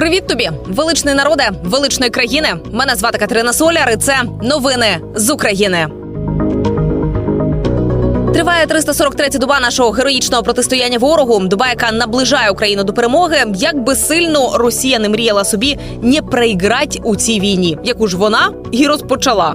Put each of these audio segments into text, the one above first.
Привіт тобі, величний народе, величної країни. Мене звати Катерина Соляр. і Це новини з України. Триває 343-я доба нашого героїчного протистояння ворогу. Доба, яка наближає Україну до перемоги. Як би сильно Росія не мріяла собі не проіграти у цій війні, яку ж вона і розпочала.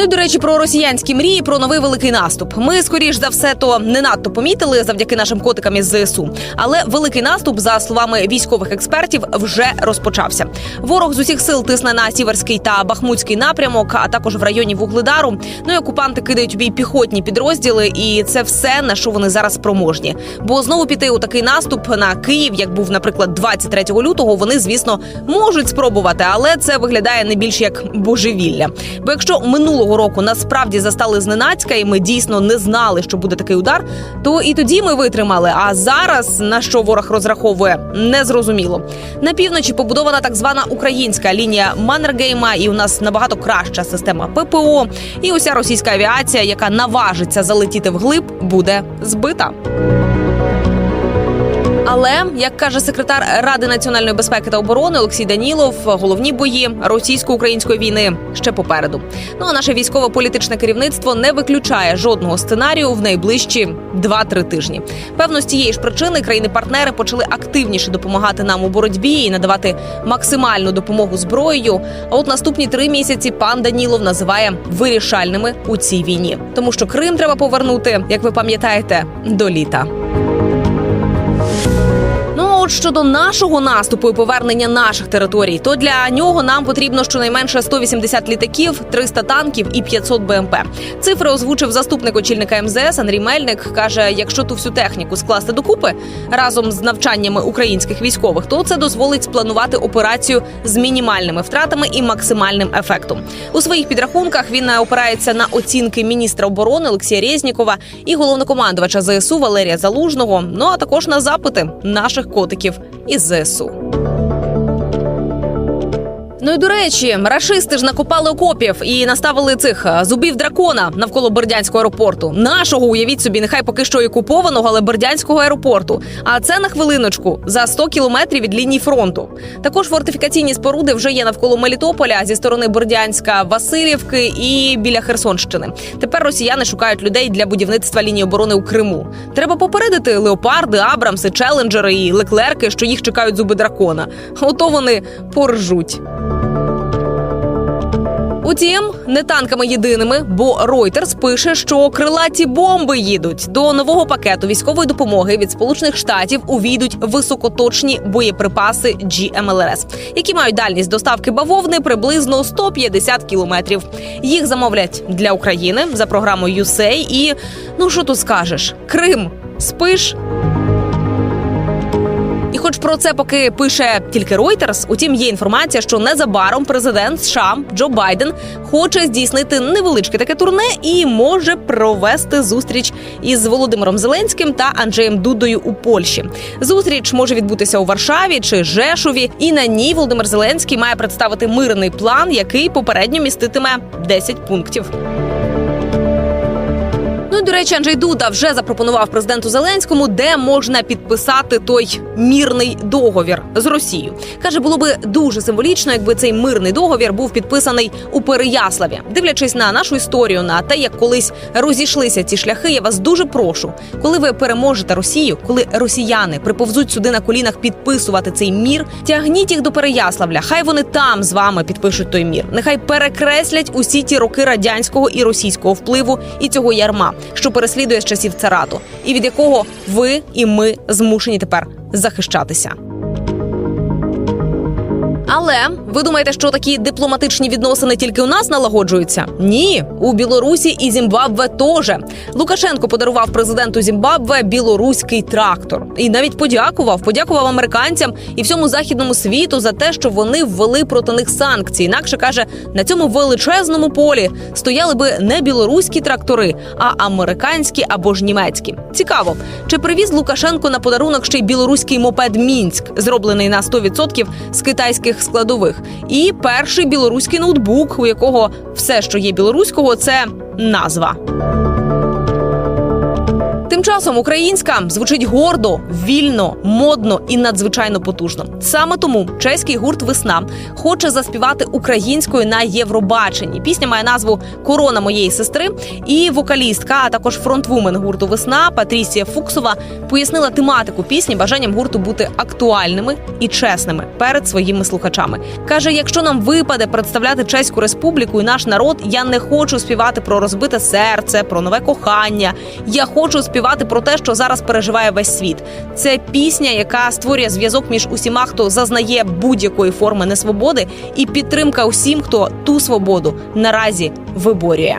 Ну до речі, про росіянські мрії, про новий великий наступ. Ми скоріш за все то не надто помітили завдяки нашим котикам із ЗСУ. Але великий наступ, за словами військових експертів, вже розпочався. Ворог з усіх сил тисне на сіверський та бахмутський напрямок, а також в районі Вугледару. Ну і окупанти кидають у бій піхотні підрозділи, і це все на що вони зараз спроможні. Бо знову піти у такий наступ на Київ, як був, наприклад, 23 лютого, вони звісно можуть спробувати, але це виглядає не більш як божевілля. Бо якщо минулого року насправді застали зненацька, і ми дійсно не знали, що буде такий удар, то і тоді ми витримали. А зараз на що ворог розраховує, незрозуміло. На півночі побудована так звана українська лінія Маннергейма, і у нас набагато краща система ППО. І уся російська авіація, яка наважиться залетіти вглиб, буде збита. Але як каже секретар Ради національної безпеки та оборони Олексій Данілов, головні бої російсько-української війни ще попереду. Ну а наше військово-політичне керівництво не виключає жодного сценарію в найближчі 2-3 тижні. Певно, з тієї ж причини країни-партнери почали активніше допомагати нам у боротьбі і надавати максимальну допомогу зброєю. А от наступні три місяці пан Данілов називає вирішальними у цій війні, тому що Крим треба повернути, як ви пам'ятаєте, до літа. Щодо нашого наступу і повернення наших територій, то для нього нам потрібно щонайменше 180 літаків, 300 танків і 500 БМП. Цифри озвучив заступник очільника МЗС Андрій Мельник. каже: якщо ту всю техніку скласти докупи разом з навчаннями українських військових, то це дозволить спланувати операцію з мінімальними втратами і максимальним ефектом. У своїх підрахунках він опирається на оцінки міністра оборони Олексія Резнікова і головнокомандувача ЗСУ Валерія Залужного. Ну а також на запити наших котиків із ЗСУ. Ну і до речі, рашисти ж накопали окопів і наставили цих е, зубів дракона навколо Бердянського аеропорту. Нашого уявіть собі, нехай поки що і купованого, але Бердянського аеропорту. А це на хвилиночку за 100 кілометрів від лінії фронту. Також фортифікаційні споруди вже є навколо Мелітополя зі сторони Бердянська, Васильівки і біля Херсонщини. Тепер росіяни шукають людей для будівництва лінії оборони у Криму. Треба попередити леопарди, абрамси, челенджери і леклерки, що їх чекають зуби дракона. Ото вони поржуть. Утім, не танками єдиними, бо Reuters пише, що крилаті бомби їдуть до нового пакету військової допомоги від Сполучених Штатів. Увійдуть високоточні боєприпаси GMLRS, які мають дальність доставки бавовни приблизно 150 кілометрів. Їх замовлять для України за програмою USAID і ну що тут скажеш, Крим спиш. Хоч про це поки пише тільки Reuters, утім є інформація, що незабаром президент США Джо Байден хоче здійснити невеличке таке турне і може провести зустріч із Володимиром Зеленським та Анджеєм Дудою у Польщі. Зустріч може відбутися у Варшаві чи Жешові, і на ній Володимир Зеленський має представити мирний план, який попередньо міститиме 10 пунктів. Ну і до речі, Анджей Дуда вже запропонував президенту Зеленському, де можна підписати той мірний договір з Росією. каже, було би дуже символічно, якби цей мирний договір був підписаний у Переяславі. Дивлячись на нашу історію, на те, як колись розійшлися ці шляхи, я вас дуже прошу, коли ви переможете Росію, коли росіяни приповзуть сюди на колінах підписувати цей мір, тягніть їх до Переяславля. Хай вони там з вами підпишуть той мір. Нехай перекреслять усі ті роки радянського і російського впливу і цього ярма що переслідує з часів царату, і від якого ви і ми змушені тепер захищатися. Але ви думаєте, що такі дипломатичні відносини тільки у нас налагоджуються? Ні, у Білорусі і Зімбабве теж. Лукашенко подарував президенту Зімбабве білоруський трактор і навіть подякував, подякував американцям і всьому західному світу за те, що вони ввели проти них санкції. Інакше каже, на цьому величезному полі стояли би не білоруські трактори, а американські або ж німецькі. Цікаво, чи привіз Лукашенко на подарунок ще й білоруський мопед Мінськ, зроблений на 100% з китайських складових, і перший білоруський ноутбук, у якого все, що є білоруського, це назва. Тим часом українська звучить гордо, вільно, модно і надзвичайно потужно. Саме тому чеський гурт Весна хоче заспівати українською на Євробаченні. Пісня має назву Корона моєї сестри. І вокалістка, а також фронтвумен гурту Весна Патрісія Фуксова пояснила тематику пісні бажанням гурту бути актуальними і чесними перед своїми слухачами. каже: якщо нам випаде представляти чеську республіку і наш народ, я не хочу співати про розбите серце, про нове кохання. Я хочу співати про те, що зараз переживає весь світ. Це пісня, яка створює зв'язок між усіма, хто зазнає будь-якої форми несвободи, і підтримка усім, хто ту свободу наразі виборює.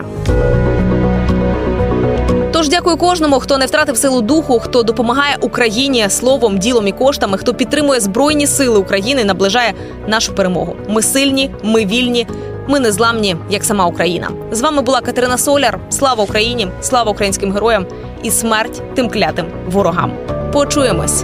Тож дякую кожному, хто не втратив силу духу, хто допомагає Україні словом, ділом і коштами, хто підтримує збройні сили України, наближає нашу перемогу. Ми сильні, ми вільні, ми незламні, як сама Україна. З вами була Катерина Соляр. Слава Україні! Слава українським героям і смерть тим клятим ворогам. Почуємось.